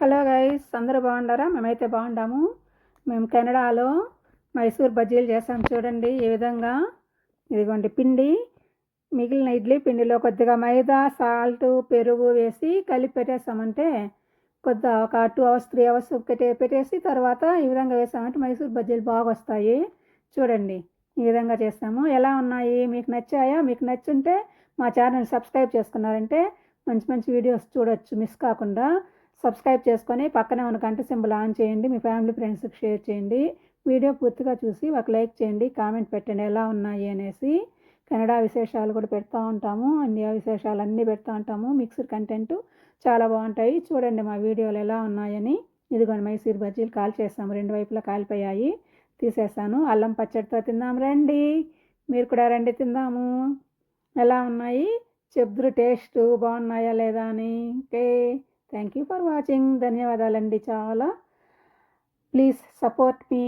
Hello guys అందరూ బాగుండారా? మేమైతే బాగుండాము. మేము కెనడాలో మైసూర్ బజ్జీలు చేసాం చూడండి ఈ విధంగా. ఇదిగోండి పిండి. మిగిలిన ఇడ్లీ పిండిలో కొద్దిగా మైదా సాల్ట్ పెరుగు వేసి కలిపి పెట్టేసామంటే కొద్దిగా ఒక టూ అవర్స్ త్రీ అవర్స్ పెట్టే పెట్టేసి తర్వాత ఈ విధంగా వేసామంటే మైసూర్ బజ్జీలు బాగా వస్తాయి. చూడండి ఈ విధంగా చేస్తాము. ఎలా ఉన్నాయి? మీకు నచ్చాయా? మీకు నచ్చుంటే మా ఛానల్ సబ్స్క్రైబ్ చేసుకున్నారంటే మంచి మంచి వీడియోస్ చూడొచ్చు మిస్ కాకుండా. సబ్స్క్రైబ్ చేసుకొని పక్కనే ఉన్న గంట సింబల్ ఆన్ చేయండి. మీ ఫ్యామిలీ ఫ్రెండ్స్కి షేర్ చేయండి. వీడియో పూర్తిగా చూసి ఒక లైక్ చేయండి. కామెంట్ పెట్టండి. ఎలా ఉన్నాయి అనేసి కెనడా విశేషాలు కూడా పెడతా ఉంటాము. ఇండియా విశేషాలు అన్నీ పెడతా ఉంటాము. మిక్స్డ్ కంటెంట్ చాలా బాగుంటాయి. చూడండి మా వీడియోలు ఎలా ఉన్నాయని. ఇదిగోండి మైసూర్ బజ్జీలు కాల్ చేస్తాము. రెండు వైపులా కాలిపోయాయి. తీసేసాను అల్లం పచ్చడితో తిందాం రండి. మీరు కూడా రండి తిందాము. ఎలా ఉన్నాయి? చెప్దురు టేస్ట్ బాగున్నాయా లేదా అని. Okay. Thank you for watching ధన్యవాదాలండి చాలా. Please support me